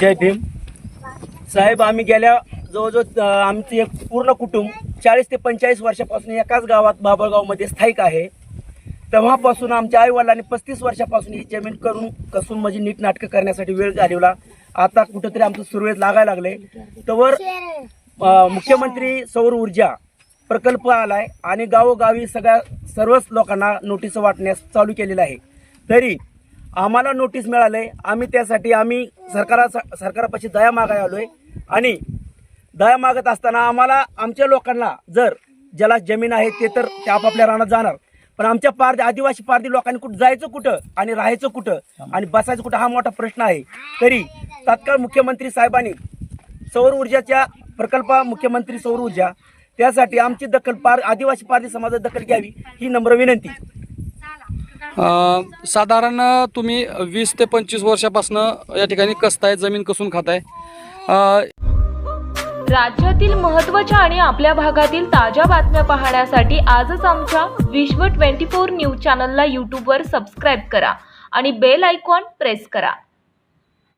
जय भीम. साहेब आम्ही गेल्या जवळजवळ आमचं एक पूर्ण कुटुंब चाळीस ते पंचेचाळीस वर्षापासून एकाच गावात बाबळगावमध्ये स्थायिक आहे. तेव्हापासून आमच्या आईवडिलांनी पस्तीस वर्षापासून ही जमीन करून कसून म्हणजे नीट नाटकं करण्यासाठी वेळ घालवला. आता कुठंतरी आमचं सुरवेत लागायला लागले. तर मुख्यमंत्री सौर ऊर्जा प्रकल्प आलाय आणि गावोगावी सगळ्या सर्वच लोकांना नोटीस वाटण्यास चालू केलेलं आहे. तरी आम्हाला नोटीस मिळाले आम्ही त्यासाठी आम्ही सरकारा सरकारापाशी दया मागाय आलोय. आणि दया मागत असताना आम्हाला आमच्या लोकांना जर ज्याला जमीन आहे ते तर ते आपापल्या रानात जाणार. पण आमच्या पारधी आदिवासी पारधी लोकांनी कुठं जायचं कुठं आणि राहायचं कुठं आणि बसायचं कुठं हा मोठा प्रश्न आहे. तरी तात्काळ मुख्यमंत्री साहेबांनी सौर ऊर्जाच्या प्रकल्प मुख्यमंत्री सौर ऊर्जा त्यासाठी आमची दखल पार आदिवासी पारधी समाजात दखल घ्यावी ही नम्र विनंती. साधारण तुम्ही वीस ते पंचवीस वर्षापासून या ठिकाणी कसताय जमीन कसून खाताय? अ, राज्यातील महत्त्वाच्या आणि आपल्या भागातील ताज्या बातम्या पाहण्यासाठी आजच आमच्या विश्व 24 न्यूज चॅनलला यूट्यूबवर सबस्क्राईब करा आणि बेल आयकॉन प्रेस करा.